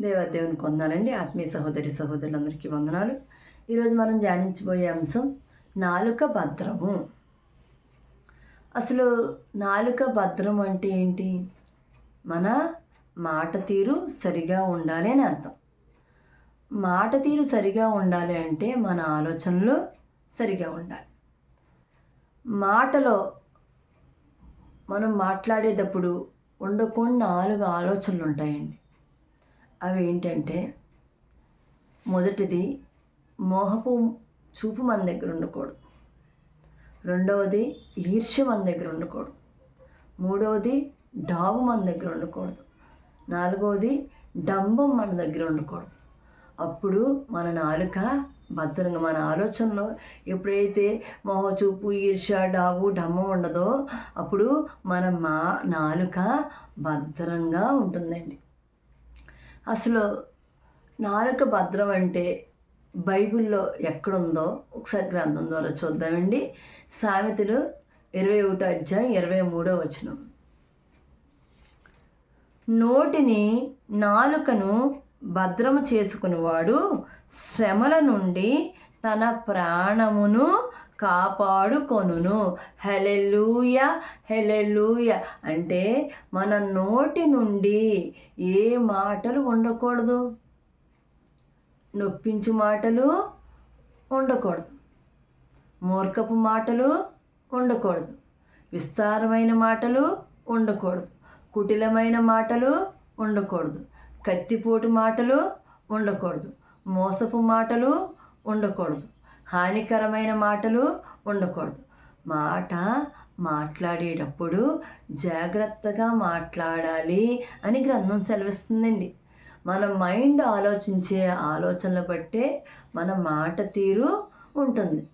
దేవదేవుని కొందాలండి. ఆత్మీయ సహోదరి సహోదరులందరికీ వందనాలు. ఈరోజు మనం ధ్యానించబోయే అంశం నాలుక భద్రము. అసలు నాలుక భద్రం అంటే ఏంటి? మన మాట తీరు సరిగా ఉండాలి అని అర్థం. మాట తీరు సరిగా ఉండాలి అంటే మన ఆలోచనలు సరిగా ఉండాలి. మాటలో మనం మాట్లాడేటప్పుడు ఉండకుండా నాలుగు ఆలోచనలు ఉంటాయండి. అవి ఏంటంటే మొదటిది మోహపు చూపు మన దగ్గర ఉండకూడదు. రెండవది ఈర్ష్య మన దగ్గర ఉండకూడదు. మూడవది డాబు మన దగ్గర ఉండకూడదు. నాలుగవది డంబం మన దగ్గర ఉండకూడదు. అప్పుడు మన నాలుక భద్రంగా మన ఆలోచనలో ఎప్పుడైతే మొహచూపు ఈర్ష డాబు డంబం ఉండదో అప్పుడు మన మా నాలుక భద్రంగా ఉంటుందండి. అసలు నాలుక భద్రం అంటే బైబిల్లో ఎక్కడుందో ఒకసారి గ్రంథం ద్వారా చూద్దామండి. సామెతలు ఇరవై ఒకటో అధ్యాయం ఇరవై మూడో వచనం. నోటిని నాలుకను భద్రము చేసుకునేవాడు శ్రమల నుండి తన ప్రాణమును కాపాడుకొనును. హెలెలూయ హెలెలూయ అంటే మన నోటి నుండి ఏ మాటలు ఉండకూడదు. నొప్పించు మాటలు ఉండకూడదు. మూర్ఖపు మాటలు ఉండకూడదు. విస్తారమైన మాటలు ఉండకూడదు. కుటిలమైన మాటలు ఉండకూడదు. కత్తిపోటు మాటలు ఉండకూడదు. మోసపు మాటలు ఉండకూడదు. హానికరమైన మాటలు ఉండకూడదు. మాట మాట్లాడేటప్పుడు జాగ్రత్తగా మాట్లాడాలి అని గ్రంథం సెలవిస్తుందండి. మన మైండ్ ఆలోచించే ఆలోచనలు బట్టే మన మాట తీరు ఉంటుంది.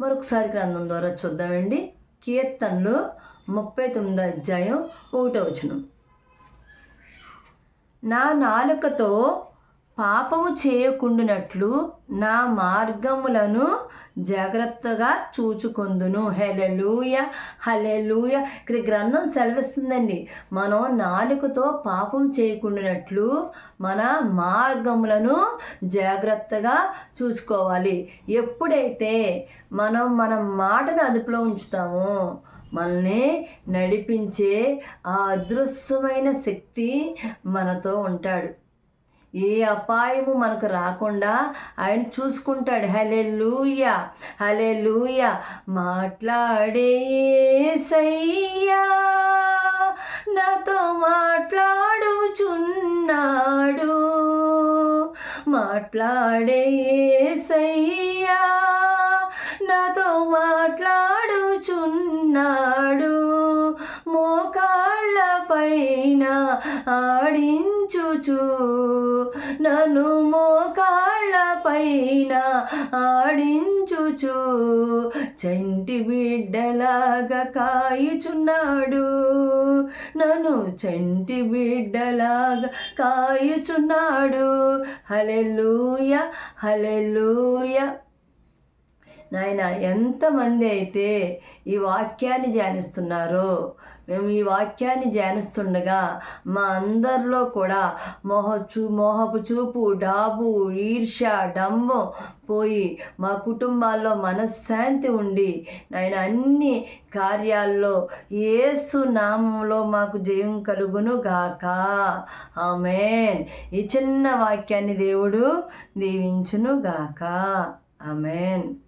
మరొకసారి గ్రంథం ద్వారా చూద్దామండి. కీర్తనలు ముప్పై తొమ్మిది అధ్యాయం ఒకటో వచనం. నా నాలుకతో పాపము చేయకుండునట్లు నా మార్గములను జాగ్రత్తగా చూచుకొందును. హెలెలూయ హలెలూయ ఇక్కడ గ్రంథం సెలవిస్తుందండి. మనం నాలుకతో పాపం చేయకుండానట్లు మన మార్గములను జాగ్రత్తగా చూసుకోవాలి ఎప్పుడైతే మనం మన మాటను అదుపులో ఉంచుతామో మనల్ని నడిపించే ఆ అదృశ్యమైన శక్తి మనతో ఉంటాడు. ఏ అపాయము మనకు రాకుండా ఆయన చూసుకుంటాడు. హలే లూయ హలే లూయ మాట్లాడే సయ్యా నాతో మాట్లాడుచున్నాడు. మాట్లాడే సయ్యా నాతో మాట్లాడుచున్నాడు. మోకాళ్ళ పైన నన్ను మోకాళ్ళపైన ఆడించుచు. చంటి బిడ్డలాగా కాయుచున్నాడు. నన్ను చంటి బిడ్డలాగా కాయుచున్నాడు. హలెలూయ హలెలూయ నాయన ఎంతమంది అయితే ఈ వాక్యాన్ని ధ్యానిస్తున్నారో మేము ఈ వాక్యాన్ని ధ్యానిస్తుండగా మా అందరిలో కూడా మోహ చూ మోహపు చూపు డాబు ఈర్ష డంబం పోయి మా కుటుంబాల్లో మనశ్శాంతి ఉండి నాయన అన్ని కార్యాల్లో ఏసు నామంలో మాకు జయం కలుగును గాక. ఆమెన్. ఈ చిన్న వాక్యాన్ని దేవుడు దీవించును గాక. ఆమెన్.